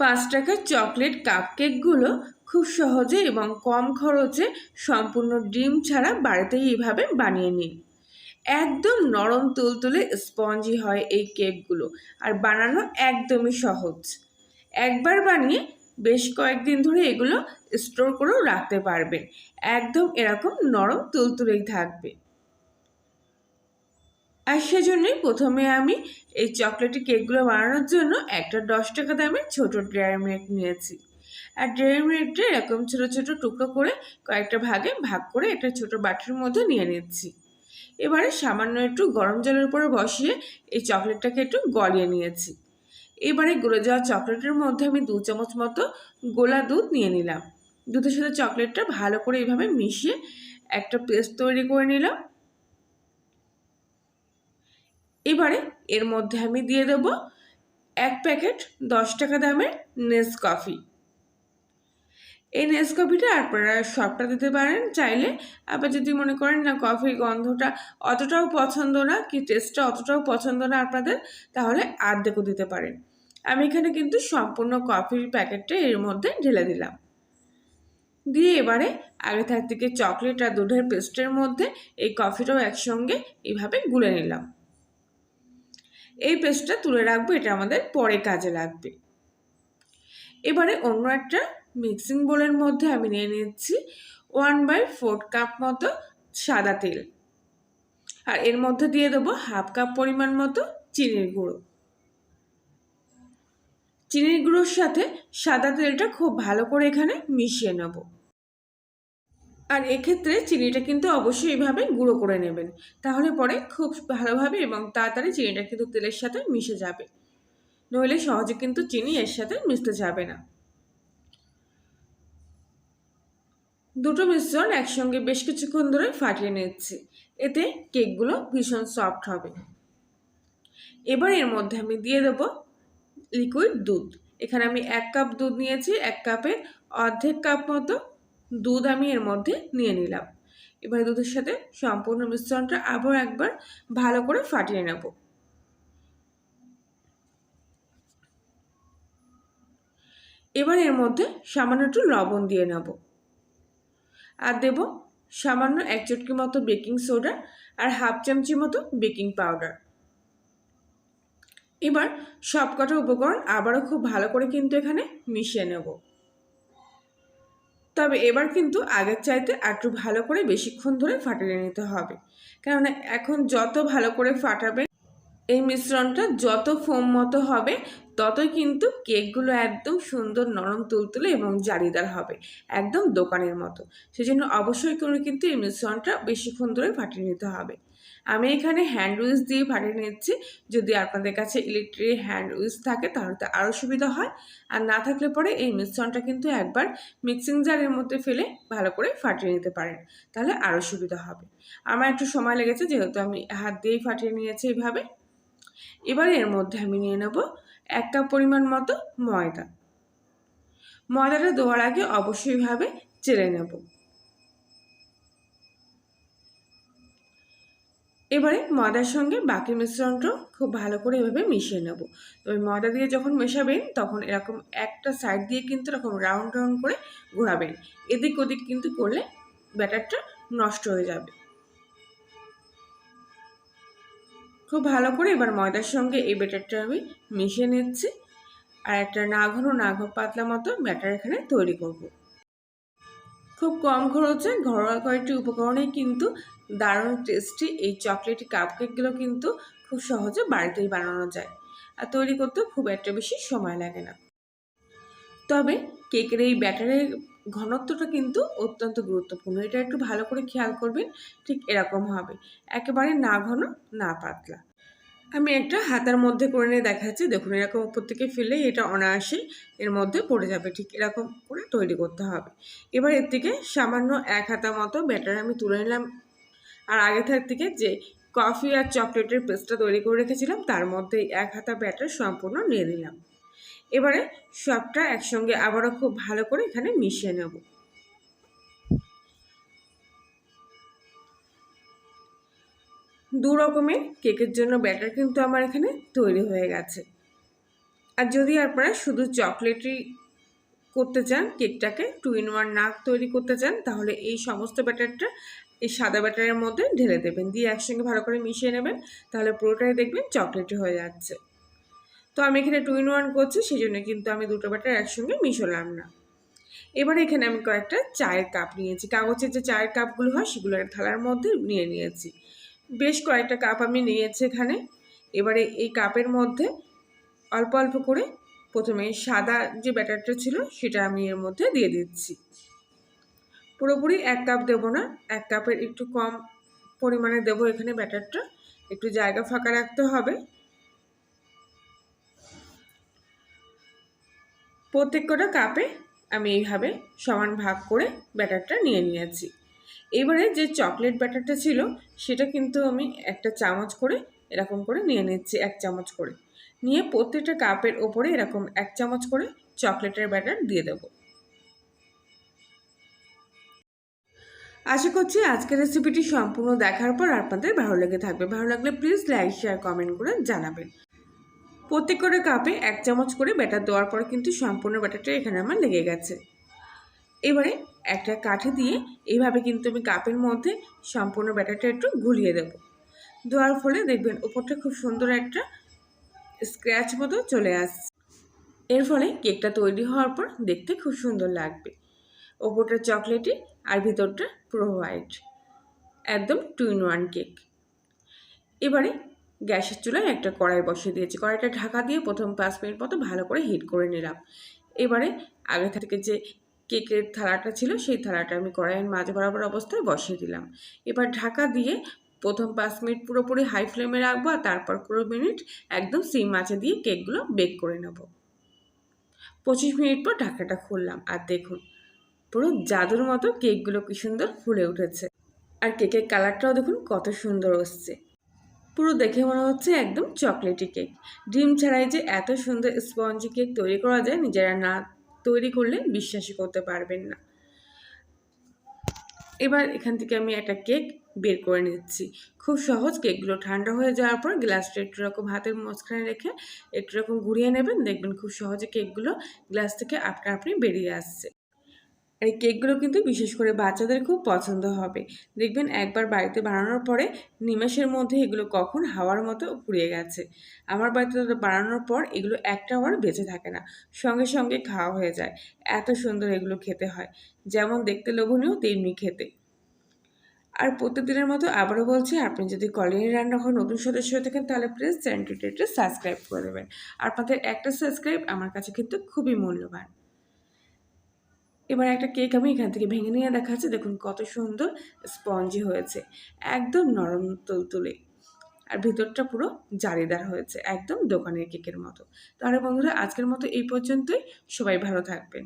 পাঁচ টাকার চকলেট কাপকেকগুলো খুব সহজে এবং কম খরচে সম্পূর্ণ ডিম ছাড়া বাড়িতেই এইভাবে বানিয়ে নিন। একদম নরম তুলতুলে স্পঞ্জি হয় এই কেকগুলো আর বানানো একদমই সহজ। একবার বানিয়ে বেশ কয়েকদিন ধরে এগুলো স্টোর করেও রাখতে পারবেন। একদম এরকম নরম তুলতুলেই থাকবে। আর সেজন্যই প্রথমে আমি এই চকলেটি কেকগুলো বানানোর জন্য একটা দশ টাকা দামের ছোট ড্রাই মিল্ক নিয়েছি। আর ড্রাই মিল্কটা এরকম ছোটো ছোটো টুকরো করে কয়েকটা ভাগে ভাগ করে একটা ছোট বাটির মধ্যে নিয়ে নিচ্ছি। এবারে সামান্য একটু গরম জলের উপরে বসিয়ে এই চকলেটটাকে একটু গলিয়ে নিয়েছি। এবারে গলে যাওয়া চকলেটের মধ্যে আমি দু চামচ মতো গোলা দুধ নিয়ে নিলাম। দুধের সাথে চকলেটটা ভালো করে এইভাবে মিশিয়ে একটা পেস্ট তৈরি করে নিলাম। এবারে এর মধ্যে আমি দিয়ে দেব এক প্যাকেট দশ টাকা দামের নেস কফি। এই নেস কফিটা আপনারা সবটা দিতে পারেন, চাইলে আবার যদি মনে করেন না কফির গন্ধটা অতটাও পছন্দ না কি টেস্টটা অতটাও পছন্দ না আপনাদের, তাহলে আর্ধেকও দিতে পারেন। আমি এখানে কিন্তু সম্পূর্ণ কফির প্যাকেটটা এর মধ্যে ঢেলে দিলাম। দিয়ে এবারে আগে থাক থেকে চকলেট আর দুধের পেস্টের মধ্যে এই কফিটাও একসঙ্গে এইভাবে গুলে নিলাম। এই পেস্টটা তুলে রাখব, এটা আমাদের পরে কাজে লাগবে। এবারে অন্য একটা মিক্সিং বোলের মধ্যে আমি নিয়ে নিচ্ছি ওয়ান বাই ফোর কাপ মতো সাদা তেল। আর এর মধ্যে দিয়ে দেবো হাফ কাপ পরিমাণ মতো চিনির গুঁড়ো। চিনির গুঁড়োর সাথে সাদা তেলটা খুব ভালো করে এখানে মিশিয়ে নেব। আর এক্ষেত্রে চিনিটা কিন্তু অবশ্যই এইভাবে গুঁড়ো করে নেবেন। তাহলে পরে খুব ভালোভাবে এবং তাড়াতাড়ি চিনিটা কিন্তু তেলের সাথে মিশে যাবে। নইলে সহজে কিন্তু চিনি এর সাথে মিশতে যাবে না। দুটো মিশ্রণ একসঙ্গে বেশ কিছুক্ষণ ধরে ফাটিয়ে নিচ্ছি। এতে কেকগুলো ভীষণ সফট হবে। এবার এর মধ্যে আমি দিয়ে দেবো লিকুইড দুধ। এখানে আমি এক কাপ দুধ নিয়েছি, এক কাপে অর্ধেক কাপ মতো দুধ আমি এর মধ্যে নিয়ে নিলাম। এবার দুধের সাথে সম্পূর্ণ মিশ্রণটা আবার একবার ভালো করে ফাটিয়ে নেব। এবার এর মধ্যে সামান্য একটু লবণ দিয়ে নেব। আর দেব সামান্য এক চটকি মতো বেকিং সোডা আর হাফ চামচি মতো বেকিং পাউডার। এবার সবকটা উপকরণ আবারও খুব ভালো করে কিন্তু এখানে মিশিয়ে নেব। তবে এবার কিন্তু আগের চাইতে একটু ভালো করে বেশিক্ষণ ধরে ফাটিয়ে নিতে হবে। কেননা এখন যত ভালো করে ফাটাবে, এই মিশ্রণটা যত ফোম মতো হবে ততই কিন্তু কেকগুলো একদম সুন্দর নরম তুলতুলে এবং জারিদার হবে, একদম দোকানের মতো। সেজন্য অবশ্যই করে কিন্তু এই মিশ্রণটা বেশিক্ষণ ধরে ফাটিয়ে নিতে হবে। আমি এখানে হ্যান্ড উইচ দিয়ে ফাটিয়ে নিচ্ছি। যদি আপনাদের কাছে ইলেকট্রিক হ্যান্ড উইচ থাকে তাহলে তো আরও সুবিধা হয়। আর না থাকলে পরে এই মিশ্রণটা কিন্তু একবার মিক্সিং জারের মধ্যে ফেলে ভালো করে ফাটিয়ে নিতে পারেন, তাহলে আরও সুবিধা হবে। আমার একটু সময় লেগেছে যেহেতু আমি হাত দিয়েই ফাটিয়ে নিয়েছি এইভাবে এবার এর মধ্যে আমি নিয়ে নেব এক কাপ পরিমাণ মতো ময়দা। ময়দাটা দেওয়ার আগে অবশ্যইভাবে চেলে নেব। এবারে ময়দার সঙ্গে বাকি মিশ্রণটাও খুব ভালো করে এভাবে মিশিয়ে নেব। তবে ময়দা দিয়ে যখন মেশাবেন, তখন এরকম একটা সাইড দিয়ে কিন্তু এরকম রাউন্ড রাউন্ড করে ঘোরাবেন। এদিক ওদিক কিন্তু করলে ব্যাটারটা নষ্ট হয়ে যাবে। খুব ভালো করে এবার ময়দার সঙ্গে এই ব্যাটারটা আমি মিশিয়ে নিচ্ছি। আর একটা না ঘন না ঘন পাতলা মতো ব্যাটার এখানে তৈরি করব। খুব কম খরচে ঘরোয়া কয়েকটি উপকরণেই কিন্তু দারুণ টেস্টি এই চকলেট কাপকেকগুলো কিন্তু খুব সহজে বাড়িতেই বানানো যায়। আর তৈরি করতেও খুব একটা বেশি সময় লাগে না। তবে কেকের এই ব্যাটারের ঘনত্বটা কিন্তু অত্যন্ত গুরুত্বপূর্ণ। এটা একটু ভালো করে খেয়াল করবেন, ঠিক এরকম হবে। একেবারে না ঘন না পাতলা। আমি একটা হাতার মধ্যে করে নিয়ে দেখাচ্ছি। দেখুন, এরকম উপর থেকে ফেললেই এটা অনায়াসে এর মধ্যে পড়ে যাবে। ঠিক এরকম করে তৈরি করতে হবে। এবার এর থেকে সামান্য এক হাতা মতো ব্যাটার আমি তুলে নিলাম। আর আগে থাক থেকে যে কফি আর চকলেটের পেস্টটা তৈরি করে রেখেছিলাম, তার মধ্যে এক হাতা ব্যাটার সম্পূর্ণ নিয়ে নিলাম। এবারে সবটা একসঙ্গে আবারও খুব ভালো করে এখানে মিশিয়ে নেব। দু রকমের কেকের জন্য ব্যাটার কিন্তু আমার এখানে তৈরি হয়ে গেছে। আর যদি আপনারা শুধু চকলেটই করতে চান, কেকটাকে টু ইন ওয়ান না তৈরি করতে চান, তাহলে এই সমস্ত ব্যাটারটা এই সাদা ব্যাটারের মধ্যে ঢেলে দেবেন। দিয়ে একসঙ্গে ভালো করে মিশিয়ে নেবেন, তাহলে পুরোটাই দেখবেন চকলেটই হয়ে যাচ্ছে। তো আমি এখানে টু ইন ওয়ান করছি সেই জন্য কিন্তু আমি দুটো ব্যাটার একসঙ্গে মিশোলাম না। এবারে এখানে আমি কয়েকটা চায়ের কাপ নিয়েছি। কাগজের যে চায়ের কাপগুলো হয়, সেগুলো থালার মধ্যে নিয়ে নিয়েছি। বেশ কয়েকটা কাপ আমি নিয়েছি এখানে। এবারে এই কাপের মধ্যে অল্প অল্প করে প্রথমে সাদা যে ব্যাটারটা ছিল সেটা আমি এর মধ্যে দিয়ে দিচ্ছি। পুরোপুরি এক কাপ দেবো না, এক কাপের একটু কম পরিমাণে দেবো এখানে ব্যাটারটা। একটু জায়গা ফাঁকা রাখতে হবে। প্রত্যেক কটা কাপে আমি এইভাবে সমান ভাগ করে ব্যাটারটা নিয়ে নিয়েছি। এবারে যে চকলেট ব্যাটারটা ছিল, সেটা কিন্তু আমি একটা চামচ করে এরকম করে নিয়ে নিচ্ছি, এক চামচ করে। নিয়ে প্রত্যেকটা কাপের ওপরে এরকম এক চামচ করে চকলেটের ব্যাটার দিয়ে দেবো। আশা করছি আজকের রেসিপিটি সম্পূর্ণ দেখার পর আপনাদের ভালো লেগে থাকবে। ভালো লাগলে প্লিজ লাইক শেয়ার কমেন্ট করে জানাবেন। প্রত্যেক করে কাপে এক চামচ করে ব্যাটার দেওয়ার পর কিন্তু সম্পূর্ণ ব্যাটারটা এখানে আমার লেগে গেছে। এবারে একটা কাঠি দিয়ে এইভাবে কিন্তু আমি কাপের মধ্যে সম্পূর্ণ ব্যাটারটা একটু গুলিয়ে দেব। দেওয়ার ফলে দেখবেন ওপরটা খুব সুন্দর একটা স্ক্র্যাচ মতো চলে আসছে। এর ফলে কেকটা তৈরি হওয়ার পর দেখতে খুব সুন্দর লাগবে। ওপরটা চকলেটি আর ভিতরটা পুরো হোয়াইট। একদম টু ইন ওয়ান কেক। এবারে গ্যাসের চুলায় একটা কড়াই বসিয়ে দিয়েছি। কড়াইটা ঢাকা দিয়ে প্রথম পাঁচ মিনিট মতো ভালো করে হিট করে নিলাম। এবারে আগে থেকে যে কেকের থালাটা ছিল, সেই থালাটা আমি কড়াইয়ের মাঝ বরাবর অবস্থায় বসিয়ে দিলাম। এবার ঢাকা দিয়ে প্রথম পাঁচ মিনিট পুরোপুরি হাই ফ্লেমে রাখব আর তারপর কুড়ি মিনিট একদম সিম মাছে দিয়ে কেকগুলো বেক করে নেব। পঁচিশ মিনিট পর ঢাকাটা খুললাম আর দেখুন, পুরো জাদুর মতো কেকগুলো কি সুন্দর ফুলে উঠেছে। আর কেকের কালারটাও দেখুন কত সুন্দর হচ্ছে পুরো দেখে মনে হচ্ছে একদম চকলেটি কেক। ডিম ছাড়াই যে এত সুন্দর স্পঞ্জি কেক তৈরি করা যায় নিজেরা না তৈরি করলে বিশ্বাসই করতে পারবেন না। এবার এখান থেকে আমি একটা কেক বের করে নিচ্ছি। খুব সহজ কেকগুলো ঠান্ডা হয়ে যাওয়ার পর গ্লাসটা একটু রকম হাতের মাঝখানে রেখে একটু রকম ঘুরিয়ে নেবেন। দেখবেন খুব সহজে কেকগুলো গ্লাস থেকে আপনা আপনি বেরিয়ে আসছে। এই কেকগুলো কিন্তু বিশেষ করে বাচ্চাদের খুব পছন্দ হবে। দেখবেন একবার বাড়িতে বানানোর পরে নিমেষের মধ্যে এগুলো কখন হাওয়ার মতো পুড়িয়ে গেছে। আমার বাড়িতে বানানোর পর এগুলো একটা আবার বেঁচে থাকে না, সঙ্গে সঙ্গে খাওয়া হয়ে যায়। এত সুন্দর এগুলো খেতে হয়, যেমন দেখতে লোভনীয় তেমনি খেতে। আর প্রত্যেকদিনের মতো আবারও বলছি, আপনি যদি কলিনি রান্নাঘর নতুন সদস্য হয়ে থাকেন, তাহলে প্লিজ চ্যানেলটিতে সাবস্ক্রাইব করে দেবেন। আপনাদের একটা সাবস্ক্রাইব আমার কাছে কিন্তু খুবই মূল্যবান। এবার একটা কেক আমি এখান থেকে ভেঙে নিয়ে দেখাচ্ছি। দেখুন কত সুন্দর স্পঞ্জি হয়েছে, একদম নরম তুলতুলে। আর ভিতরটা পুরো জারিদার হয়েছে, একদম দোকানের কেকের মতো। তাহলে বন্ধুরা, আজকের মতো এই পর্যন্তই। সবাই ভালো থাকবেন।